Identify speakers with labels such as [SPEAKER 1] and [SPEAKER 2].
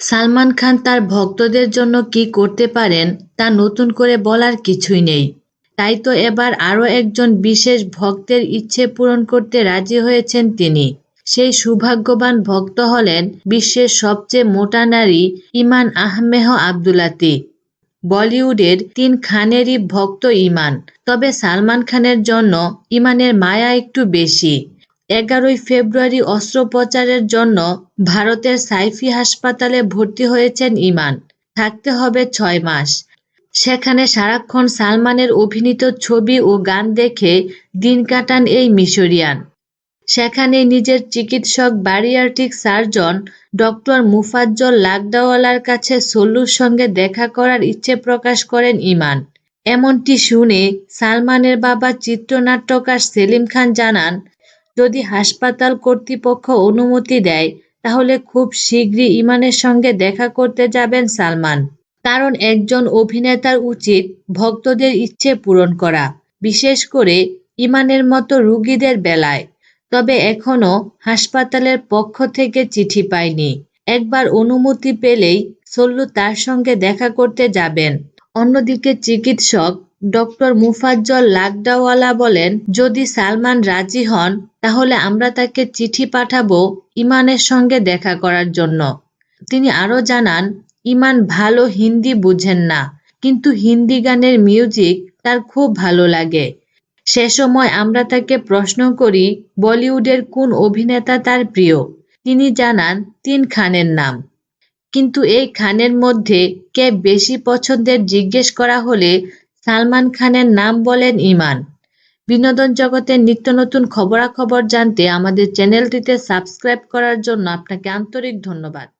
[SPEAKER 1] সালমান খান তার ভক্তদের জন্য কি করতে পারেন তা নতুন করে বলার কিছুই নেই। তাই তো এবার আরও একজন বিশেষ ভক্তের ইচ্ছে পূরণ করতে রাজি হয়েছেন তিনি। সেই সৌভাগ্যবান ভক্ত হলেন বিশ্বের সবচেয়ে মোটা নারী ইমান আহমেহ আবদুলাতি। বলিউডের তিন খানেরই ভক্ত ইমান। তবে সালমান খানের জন্য ইমানের মায়া একটু বেশি। এগারোই ফেব্রুয়ারি অস্ত্রোপচারের জন্য ভারতের সাইফি হাসপাতালে ভর্তি হয়েছেন ইমান। থাকতে হবে ছয় মাস। সেখানে সারাক্ষণ সালমানের অভিনীত ছবি ও গান দেখে দিন কাটান এই মিশরিয়ান। সেখানে নিজের চিকিৎসক বারিয়ার্টিক সার্জন, ডক্টর মুফাজ্জল লাগদাওয়ালার কাছে সল্লুর সঙ্গে দেখা করার ইচ্ছে প্রকাশ করেন ইমান। এমনটি শুনে সালমানের বাবা চিত্রনাট্যকার সেলিম খান জানান যদি হাসপাতাল কর্তৃপক্ষ অনুমতি দেয়, তাহলে খুব শীঘ্রই ইমানের সঙ্গে দেখা করতে যাবেন সালমান। কারণ একজন অভিনেতার উচিত ভক্তদের ইচ্ছে পূরণ করা, বিশেষ করে ইমানের মতো রুগীদের বেলায়। তবে এখনও হাসপাতালের পক্ষ থেকে চিঠি পায়নি একবার অনুমতি পেলেই সল্লু তার সঙ্গে দেখা করতে যাবেন। অন্যদিকে চিকিৎসক ডক্টর মুফাজ্জল লাগডাওয়ালা বলেন, যদি সালমান রাজি হন, তাহলে আমরা তাকে চিঠি পাঠাবো ইমানের সঙ্গে দেখা করার জন্য। তিনি আরও জানান, ইমান ভালো হিন্দি বুঝেন না, কিন্তু হিন্দি গানের মিউজিক তার খুব ভালো লাগে। সে সময় আমরা তাকে প্রশ্ন করি, বলিউডের কোন অভিনেতা তার প্রিয়? তিনি জানান, তিন খানের নাম। কিন্তু এই খানের মধ্যে কে বেশি পছন্দের জিজ্ঞেস করা হলে সালমান খানের নাম বলেন ইমান। বিনোদন জগতের নিত্য নতুন খবরাখবর জানতে আমাদের চ্যানেলটিতে সাবস্ক্রাইব করার জন্য আপনাকে আন্তরিক ধন্যবাদ।